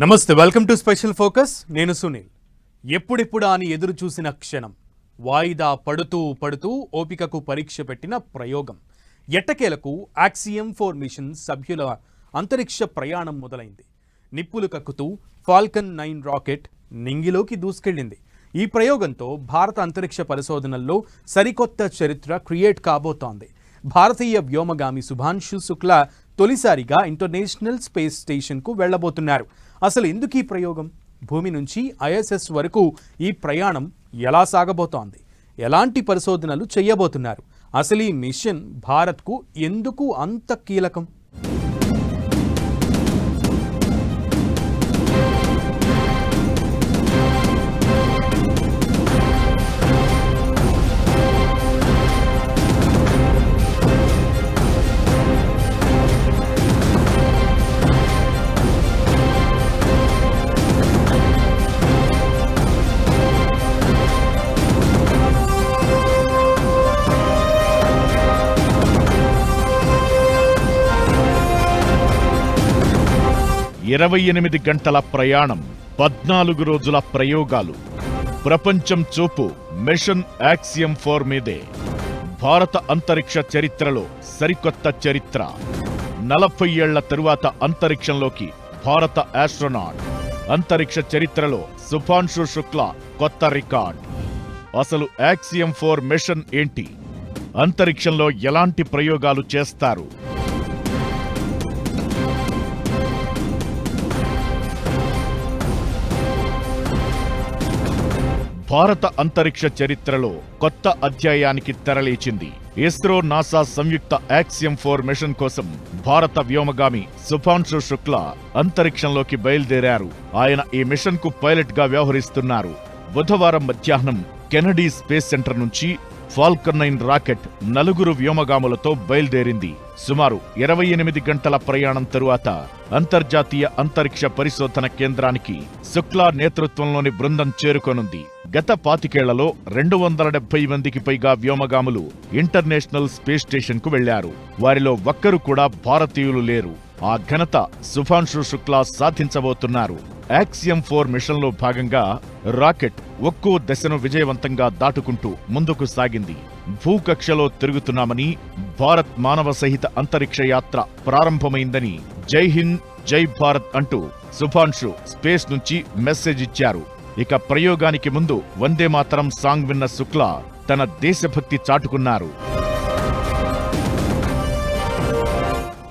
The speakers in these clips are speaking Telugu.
నమస్తే వెల్కమ్ టు స్పెషల్ ఫోకస్. నేను సునీల్. ఎప్పుడెప్పుడా అని ఎదురు చూసిన క్షణం వాయిదా పడుతూ పడుతూ ఓపికకు పరీక్ష పెట్టిన ప్రయోగం. ఎట్టకేలకు యాక్సియం ఫోర్ మిషన్ సభ్యుల అంతరిక్ష ప్రయాణం మొదలైంది. నిప్పులు కక్కుతూ ఫాల్కన్ నైన్ రాకెట్ నింగిలోకి దూసుకెళ్ళింది. ఈ ప్రయోగంతో భారత అంతరిక్ష పరిశోధనల్లో సరికొత్త చరిత్ర క్రియేట్ కాబోతోంది. భారతీయ వ్యోమగామి శుభాంశు శుక్లా తొలిసారిగా ఇంటర్నేషనల్ స్పేస్ స్టేషన్కు వెళ్ళబోతున్నారు అసలు ఎందుకు ఈ ప్రయోగం? భూమి నుంచి ఐఎస్ఎస్ వరకు ఈ ప్రయాణం ఎలా సాగబోతోంది? ఎలాంటి పరిశోధనలు చేయబోతున్నారు? అసలు ఈ మిషన్ భారత్కు ఎందుకు అంత కీలకం? ఇరవై ఎనిమిది గంటల ప్రయాణం పద్నాలుగు రోజుల ప్రయోగాలు. ప్రపంచం చూపు మిషన్ యాక్సియం ఫోర్ మీదే. భారత అంతరిక్ష చరిత్రలో సరికొత్త చరిత్ర. నలభై ఏళ్ళ తరువాత అంతరిక్షంలోకి భారత ఆస్ట్రోనాట్. అంతరిక్ష చరిత్రలో సుభాన్షు శుక్లా కొత్త రికార్డ్. అసలు యాక్సియం ఫోర్ మిషన్ ఏంటి? అంతరిక్షంలో ఎలాంటి ప్రయోగాలు చేస్తారు? భారత అంతరిక్ష చరిత్రలో కొత్త అధ్యాయానికి తెరలేచింది. ఇస్రో నాసా సంయుక్త యాక్సియం ఫోర్ మిషన్ కోసం భారత వ్యోమగామి సుభాంశు శుక్లా అంతరిక్షంలోకి బయలుదేరారు. ఆయన ఈ మిషన్కు పైలట్గా వ్యవహరిస్తున్నారు. బుధవారం మధ్యాహ్నం కెనడీ స్పేస్ సెంటర్ నుంచి ఫాల్కన్ నైన్ రాకెట్ నలుగురు వ్యోమగాములతో బయలుదేరింది. సుమారు ఇరవై ఎనిమిది గంటల ప్రయాణం తరువాత అంతర్జాతీయ అంతరిక్ష పరిశోధన కేంద్రానికి శుక్లా నేతృత్వంలోని బృందం చేరుకొనుంది. గత పాతికేళ్ళలో రెండు వందల డెబ్బై మందికి పైగా వ్యోమగాములు ఇంటర్నేషనల్ స్పేస్ స్టేషన్కు వెళ్ళారు వారిలో ఒక్కరు కూడా భారతీయులు లేరు. ఆ ఘనత సుభాన్షు శుక్లా సాధించబోతున్నారు. యాక్సియం ఫోర్ మిషన్లో భాగంగా రాకెట్ ఒక్కో దశను విజయవంతంగా దాటుకుంటూ ముందుకు సాగింది. భూకక్షలో తిరుగుతున్నామని భారత్ మానవ సహిత అంతరిక్ష యాత్ర ప్రారంభమైందని జై హింద్ జై భారత్ అంటూ సుభాన్షు స్పేస్ నుంచి మెసేజ్ ఇచ్చారు. ఇక ప్రయోగానికి ముందు వందే మాతరం సాంగ్ విన్న శుక్లా తన దేశభక్తి చాటుకున్నారు.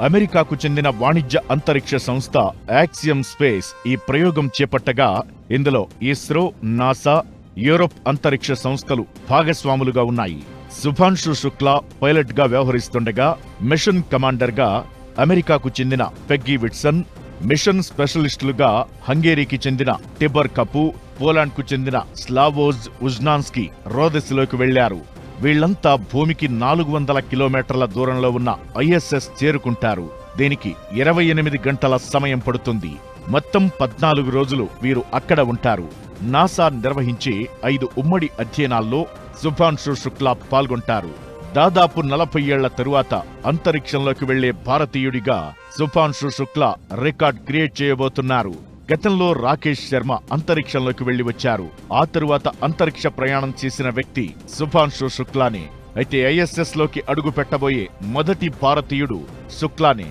అమెరికాకు చెందిన వాణిజ్య అంతరిక్ష సంస్థ యాక్సియం స్పేస్ ఈ ప్రయోగం చేపట్టగా ఇందులో ఇస్రో నాసా యూరోప్ అంతరిక్ష సంస్థలు భాగస్వాములుగా ఉన్నాయి. సుభాన్షు శుక్లా పైలట్గా వ్యవహరిస్తుండగా మిషన్ కమాండర్గా అమెరికాకు చెందిన పెగ్గీ విట్సన్ మిషన్ స్పెషలిస్టులుగా హంగేరీకి చెందిన టిబర్ కపు పోలాండ్కు చెందిన స్లావోజ్ ఉజ్నాన్స్కి రోదసిలోకి వెళ్ళారు వీళ్ళంతా భూమికి నాలుగు వందల కిలోమీటర్ల దూరంలో ఉన్న ఐఎస్ఎస్ చేరుకుంటారు. దీనికి ఇరవై ఎనిమిది గంటల సమయం పడుతుంది. మొత్తం పద్నాలుగు రోజులు వీరు అక్కడ ఉంటారు. నాసా నిర్వహించే ఐదు ఉమ్మడి అధ్యయనాల్లో సుభాన్షు శుక్లా పాల్గొంటారు. దాదాపు నలభై ఏళ్ళ తరువాత అంతరిక్షంలోకి వెళ్ళే భారతీయుడిగా సుభాన్షు శుక్లా రికార్డ్ క్రియేట్ చేయబోతున్నారు. గతంలో రాకేష్ శర్మ అంతరిక్షంలోకి వెళ్ళి వచ్చారు. ఆ తరువాత అంతరిక్ష ప్రయాణం చేసిన వ్యక్తి సుభాన్షు శుక్లానే. అయితే ఐఎస్ఎస్లోకి అడుగు పెట్టబోయే మొదటి భారతీయుడు శుక్లానే.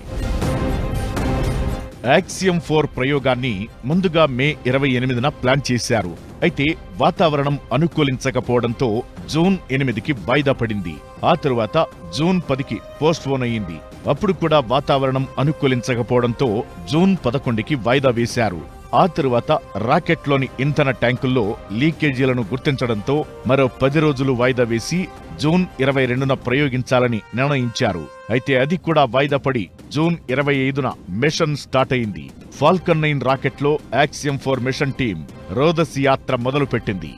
యాక్సియం ఫోర్ ప్రయోగాన్ని ముందుగా మే ఇరవై ఎనిమిదిన ప్లాన్ చేశారు. అయితే వాతావరణం అనుకూలించకపోవడంతో జూన్ ఎనిమిదికి వాయిదా పడింది. ఆ తరువాత జూన్ పదికి పోస్ట్ పోన్ అయింది అప్పుడు కూడా వాతావరణం అనుకూలించకపోవడంతో జూన్ పదకొండుకి వాయిదా వేశారు. ఆ తరువాత రాకెట్లోని ఇంధన ట్యాంకుల్లో లీకేజీలను గుర్తించడంతో మరో పది రోజులు వాయిదా వేసి జూన్ ఇరవై రెండున ప్రయోగించాలని నిర్ణయించారు. అయితే అది కూడా వాయిదా పడి జూన్ ఇరవై ఐదున మిషన్ స్టార్ట్ అయింది ఫాల్కన్ నైన్ రాకెట్లో యాక్సియం ఫోర్ మిషన్ టీం రోదస్ యాత్ర మొదలుపెట్టింది.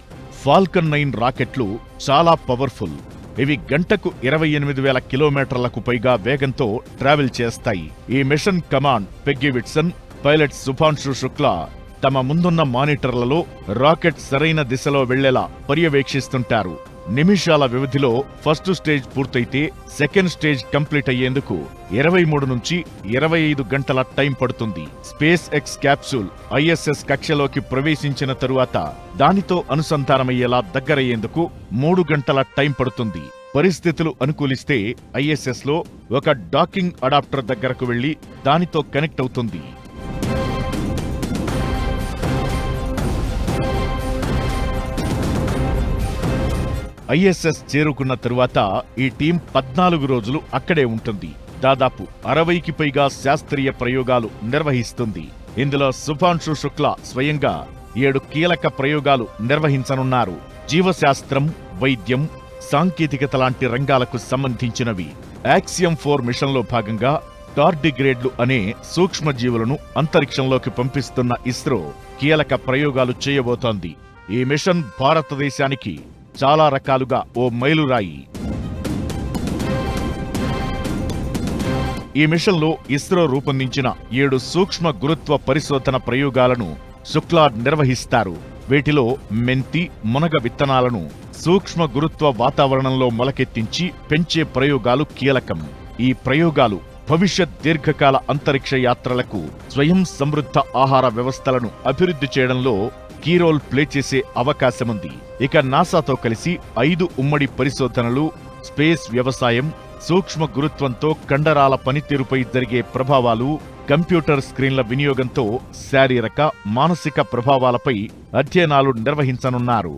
ఫాల్కన్ నైన్ రాకెట్లు చాలా పవర్ఫుల్. ఇవి గంటకు ఇరవై ఎనిమిది వేల కిలోమీటర్లకు పైగా వేగంతో ట్రావెల్ చేస్తాయి. ఈ mission command Peggy Whitson pilot Shubhanshu Shukla తమ ముందున్న మానిటర్లలో రాకెట్ సరైన దిశలో వెళ్ళేలా పర్యవేక్షిస్తుంటారు. నిమిషాల వ్యవధిలో ఫస్ట్ స్టేజ్ పూర్తయితే సెకండ్ స్టేజ్ కంప్లీట్ అయ్యేందుకు ఇరవై మూడు నుంచి ఇరవై ఐదు గంటల టైం పడుతుంది. స్పేస్ ఎక్స్ క్యాప్సూల్ ఐఎస్ఎస్ కక్షలోకి ప్రవేశించిన తరువాత దానితో అనుసంధానమయ్యేలా దగ్గరయ్యేందుకు మూడు గంటల టైం పడుతుంది. పరిస్థితులు అనుకూలిస్తే ఐఎస్ఎస్లో ఒక డాకింగ్ అడాప్టర్ దగ్గరకు వెళ్ళి దానితో కనెక్ట్ అవుతుంది. ఐఎస్ఎస్ చేరుకున్న తరువాత ఈ టీం పద్నాలుగు రోజులు అక్కడే ఉంటుంది. దాదాపు అరవైకి పైగా శాస్త్రీయ ప్రయోగాలు నిర్వహిస్తుంది. ఇందులో సుభాంశు శుక్లా స్వయంగా ఏడు కీలక ప్రయోగాలు నిర్వహించనున్నారు. జీవశాస్త్రం వైద్యం సాంకేతికత లాంటి రంగాలకు సంబంధించినవి. యాక్సియం ఫోర్ మిషన్లో భాగంగా టార్డిగ్రేడ్లు అనే సూక్ష్మజీవులను అంతరిక్షంలోకి పంపిస్తున్న ఇస్రో కీలక ప్రయోగాలు చేయబోతోంది. ఈ మిషన్ భారతదేశానికి చాలా రకాలుగా ఓ మైలురాయి ఈ మిషన్లో ఇస్రో రూపొందించిన ఏడు సూక్ష్మ గురుత్వ పరిశోధన ప్రయోగాలను శుక్లా నిర్వహిస్తారు. వీటిలో మెంతి మునగ విత్తనాలను సూక్ష్మ గురుత్వ వాతావరణంలో మొలకెత్తించి పెంచే ప్రయోగాలు కీలకం. ఈ ప్రయోగాలు భవిష్యత్ దీర్ఘకాల అంతరిక్ష యాత్రలకు స్వయం సమృద్ధ ఆహార వ్యవస్థలను అభివృద్ధి చేయడంలో కీ రోల్ ప్లే చేసే అవకాశముంది. ఇక నాసాతో కలిసి ఐదు ఉమ్మడి పరిశోధనలు స్పేస్ వ్యవసాయం సూక్ష్మ గురుత్వంతో కండరాల పనితీరుపై జరిగే ప్రభావాలు కంప్యూటర్ స్క్రీన్ల వినియోగంతో శారీరక మానసిక ప్రభావాలపై అధ్యయనాలు నిర్వహించనున్నారు.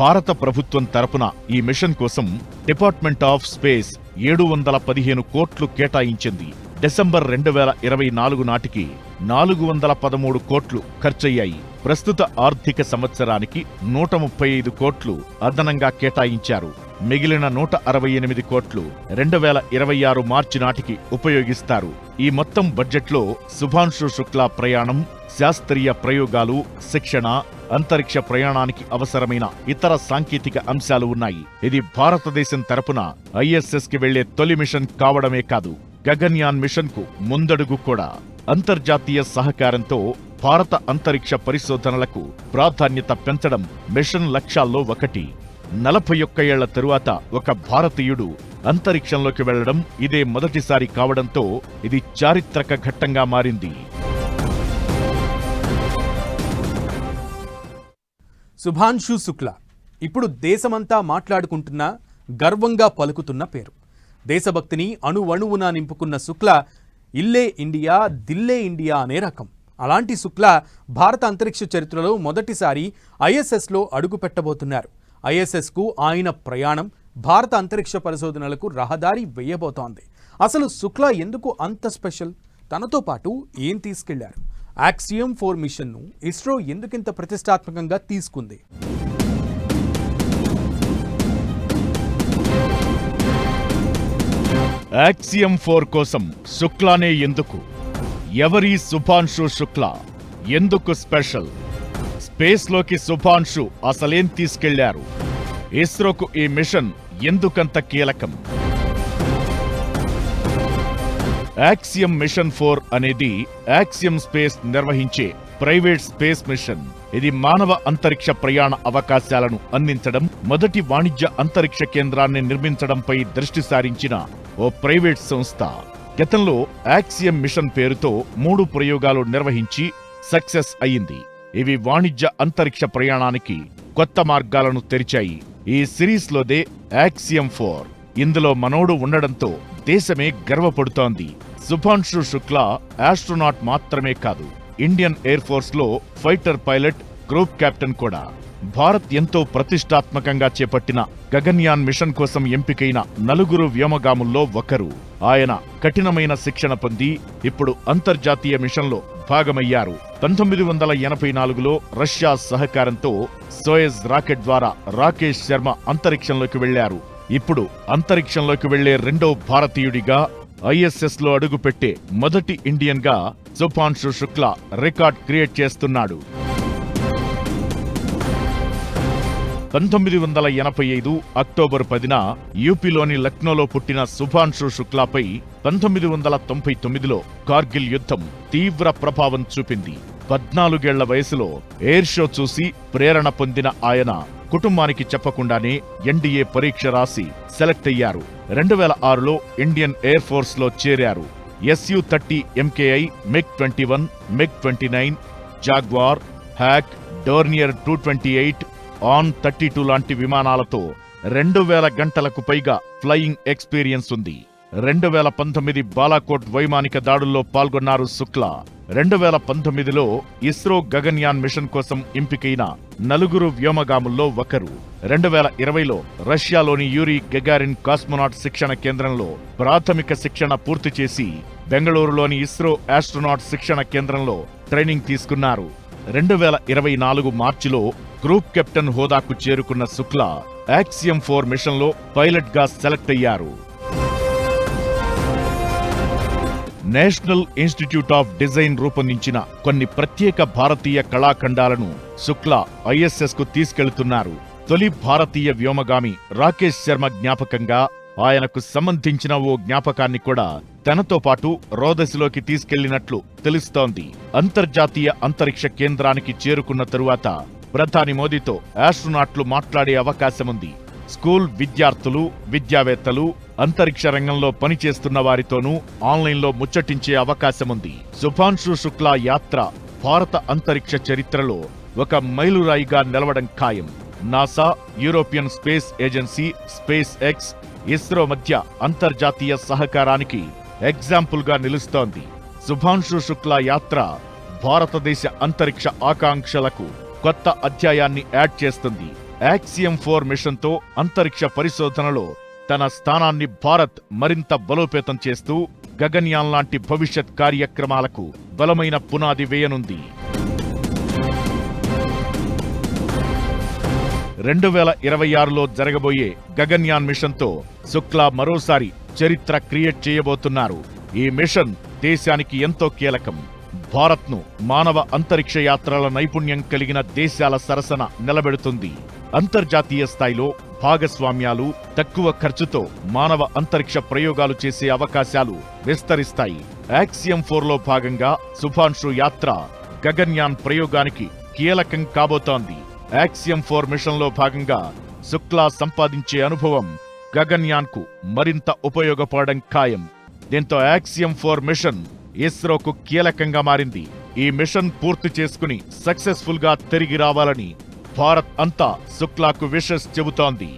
భారత ప్రభుత్వం తరపున ఈ మిషన్ కోసం డిపార్ట్మెంట్ ఆఫ్ స్పేస్ ఏడు వందల పదిహేను కోట్లు కేటాయించింది. డిసెంబర్ రెండు వేల ఇరవై నాలుగు నాటికి నాలుగు వందల పదమూడు కోట్లు ఖర్చయ్యాయి. ప్రస్తుత ఆర్థిక సంవత్సరానికి నూట ముప్పై ఐదు కోట్లు అదనంగా కేటాయించారు. మిగిలిన నూట అరవై ఎనిమిది కోట్లు రెండు వేల ఇరవై ఆరు మార్చి నాటికి ఉపయోగిస్తారు. ఈ మొత్తం బడ్జెట్లో శుభాంశు శుక్లా ప్రయాణం శాస్త్రీయ ప్రయోగాలు శిక్షణ అంతరిక్ష ప్రయాణానికి అవసరమైన ఇతర సాంకేతిక అంశాలు ఉన్నాయి. ఇది భారతదేశం తరపున ఐఎస్ఎస్కి వెళ్ళే తొలి మిషన్ కావడమే కాదు గగన్యాన్ మిషన్కు ముందడుగు కూడా. అంతర్జాతీయ సహకారంతో భారత అంతరిక్ష పరిశోధనలకు ప్రాధాన్యత పెంచడం మిషన్ లక్ష్యాల్లో ఒకటి. నలభై ఒక్క ఏళ్ళ తరువాత ఒక భారతీయుడు అంతరిక్షంలోకి వెళ్ళడం ఇదే మొదటిసారి కావడంతో ఇది చారిత్రక ఘట్టంగా మారింది. సుభాన్షు శుక్లా. ఇప్పుడు దేశమంతా మాట్లాడుకుంటున్న గర్వంగా పలుకుతున్న పేరు. దేశభక్తిని అణువణువున నింపుకున్న శుక్లా ఇల్లే ఇండియా దిల్లే ఇండియా అనే రకం. అలాంటి శుక్లా భారత అంతరిక్ష చరిత్రలో మొదటిసారి ఐఎస్ఎస్లో అడుగు పెట్టబోతున్నారు ఐఎస్ఎస్కు ఆయన ప్రయాణం భారత అంతరిక్ష పరిశోధనలకు రహదారి వేయబోతోంది. అసలు శుక్లా ఎందుకు అంత స్పెషల్? తనతో పాటు ఏం తీసుకెళ్ళారు? యాక్సియం ఫోర్ మిషన్ను ఇస్రో ఎందుకింత ప్రతిష్టాత్మకంగా తీసుకుంది? యాక్సియం ఫోర్ కోసం శుక్లానే ఎందుకు? ఎవరి శుభాన్షు శుక్లా? ఎందుకు స్పెషల్? స్పేస్లోకి శుభాన్షు అసలేం తీసుకెళ్ళారు? ఇస్రోకు ఈ మిషన్ ఎందుకంత కీలకం? యాక్సియం మిషన్ ఫోర్ అనేది యాక్సియం స్పేస్ నిర్వహించే ప్రైవేట్ స్పేస్ మిషన్. ఇది మానవ అంతరిక్ష ప్రయాణ అవకాశాలను అందించడం మొదటి వాణిజ్య అంతరిక్ష కేంద్రాన్ని నిర్మించడంపై దృష్టి సారించిన ఓ ప్రైవేట్ సంస్థ. గతంలో యాక్సియం మిషన్ పేరుతో మూడు ప్రయోగాలు నిర్వహించి సక్సెస్ అయింది. ఇవి వాణిజ్య అంతరిక్ష ప్రయాణానికి కొత్త మార్గాలను తెరిచాయి. ఈ సిరీస్లోదే యాక్సియం ఫోర్ ఇందులో మనోడు ఉండడంతో దేశమే గర్వపడుతోంది. శుభాంశు శుక్లా ఆస్ట్రోనాట్ మాత్రమే కాదు ఇండియన్ ఎయిర్ ఫోర్స్లో ఫైటర్ పైలట్ గ్రూప్ కెప్టెన్ కూడా. భారత్ ఎంతో ప్రతిష్టాత్మకంగా చేపట్టిన గగన్యాన్ మిషన్ కోసం ఎంపికైన నలుగురు వ్యోమగాముల్లో ఒకరు. ఆయన కఠినమైన శిక్షణ పొంది ఇప్పుడు అంతర్జాతీయ మిషన్లో భాగమయ్యారు. పంతొమ్మిది వందల ఎనభై నాలుగులో రష్యా సహకారంతో సోయజ్ రాకెట్ ద్వారా రాకేష్ శర్మ అంతరిక్షంలోకి వెళ్ళారు ఇప్పుడు అంతరిక్షంలోకి వెళ్ళే రెండో భారతీయుడిగా ఐఎస్ఎస్లో అడుగుపెట్టే మొదటి ఇండియన్గా గా శుక్లా రికార్డ్ క్రియేట్ చేస్తున్నాడు. పంతొమ్మిది వందల ఎనభై ఐదు అక్టోబర్ పదిన యూపీలోని లక్నోలో పుట్టిన సుభాన్షు శుక్లాపై పంతొమ్మిది వందల తొంభై తొమ్మిదిలో కార్గిల్ యుద్ధం తీవ్ర ప్రభావం చూపింది. పద్నాలుగేళ్ళ వయసులో ఎయిర్ షో చూసి ప్రేరణ పొందిన ఆయన కుటుంబానికి చెప్పకుండానే ఎన్డీఏ పరీక్ష రాసి సెలెక్ట్ అయ్యారు. రెండు వేల ఆరులో ఇండియన్ ఎయిర్ ఫోర్స్లో చేరారు SU thirty MKI MiG twenty one MiG twenty nine Jaguar Hawk Dornier two twenty eight AN thirty two లాంటి విమానాలతో రెండు వేల గంటలకు పైగా ఫ్లయింగ్ ఎక్స్పీరియన్స్ ఉంది. రెండు వేల పంతొమ్మిది బాలాకోట్ వైమానిక దాడుల్లో పాల్గొన్నారు శుక్లా. రెండు వేల పంతొమ్మిదిలో ఇస్రో గగన్యాన్ మిషన్ కోసం ఎంపికైన నలుగురు వ్యోమగాముల్లో ఒకరు. రెండు వేల ఇరవైలో రష్యాలోని యూరి గెగారిన్ కాస్మోనాట్ శిక్షణ కేంద్రంలో ప్రాథమిక శిక్షణ పూర్తి చేసి బెంగళూరులోని ఇస్రో ఆస్ట్రోనాట్ శిక్షణ కేంద్రంలో ట్రైనింగ్ తీసుకున్నారు. రెండు వేల ఇరవై నాలుగు మార్చిలో గ్రూప్ కెప్టెన్ హోదాకు చేరుకున్న శుక్లా యాక్సియం ఫోర్ మిషన్లో పైలట్గా సెలెక్ట్ అయ్యారు. నేషనల్ ఇన్స్టిట్యూట్ ఆఫ్ డిజైన్ రూపొందించిన కొన్ని ప్రత్యేక భారతీయ కళాఖండాలను శుక్లా ఐఎస్ఎస్కు తీసుకెళ్తున్నారు. తొలి భారతీయ వ్యోమగామి రాకేష్ శర్మ జ్ఞాపకంగా ఆయనకు సంబంధించిన ఓ జ్ఞాపకాన్ని కూడా తనతో పాటు రోదసిలోకి తీసుకెళ్ళినట్లు తెలుస్తోంది. అంతర్జాతీయ అంతరిక్ష కేంద్రానికి చేరుకున్న తరువాత ప్రధాని మోదీతో ఆస్ట్రోనాట్లు మాట్లాడే అవకాశముంది. స్కూల్ విద్యార్థులు విద్యావేత్తలు అంతరిక్ష రంగంలో పనిచేస్తున్న వారితోనూ ఆన్లైన్లో ముచ్చటించే అవకాశముంది. శుభాంశు శుక్లా యాత్ర భారత అంతరిక్ష చరిత్రలో ఒక మైలురాయిగా నిలవడం ఖాయం. NASA European space agency SpaceX ISRO మధ్య అంతర్జాతీయ సహకారానికి ఎగ్జాంపుల్గా నిలుస్తోంది. శుభాంశు శుక్లా యాత్ర భారతదేశ అంతరిక్ష ఆకాంక్షలకు కొత్త అధ్యాయాన్ని యాడ్ చేస్తుంది. యాక్సియం ఫోర్ మిషన్తో అంతరిక్ష పరిశోధనలో తన స్థానాన్ని భారత్ మరింత బలోపేతం చేస్తూ గగన్యాన్ లాంటి భవిష్యత్ కార్యక్రమాలకు బలమైన పునాది వేయనుంది. రెండు వేల ఇరవై ఆరులో జరగబోయే గగన్యాన్ మిషన్తో శుక్లా మరోసారి చరిత్ర క్రియేట్ చేయబోతున్నారు. ఈ మిషన్ దేశానికి ఎంతో కీలకం. భారత్ను మానవ అంతరిక్ష యాత్రల నైపుణ్యం కలిగిన దేశాల సరసన నిలబెడుతుంది. అంతర్జాతీయ స్థాయిలో భాగస్వామ్యాలు తక్కువ ఖర్చుతో మానవ అంతరిక్ష ప్రయోగాలు చేసే అవకాశాలు విస్తరిస్తాయి. యాక్సియం ఫోర్లో భాగంగా సుభాన్షు యాత్ర గగన్యాన్ ప్రయోగానికి కీలకం కాబోతోంది. యాక్సియం ఫోర్ మిషన్లో భాగంగా శుక్లా సంపాదించే అనుభవం గగన్యాన్కు మరింత ఉపయోగపడడం ఖాయం. దీంతో యాక్సియం ఫోర్ మిషన్ ఇస్రోకు కీలకంగా మారింది. ఈ మిషన్ పూర్తి చేసుకుని సక్సెస్ఫుల్గా తిరిగి రావాలని భారత్ అంతా శుక్లాకు విషస్ చెబుతోంది.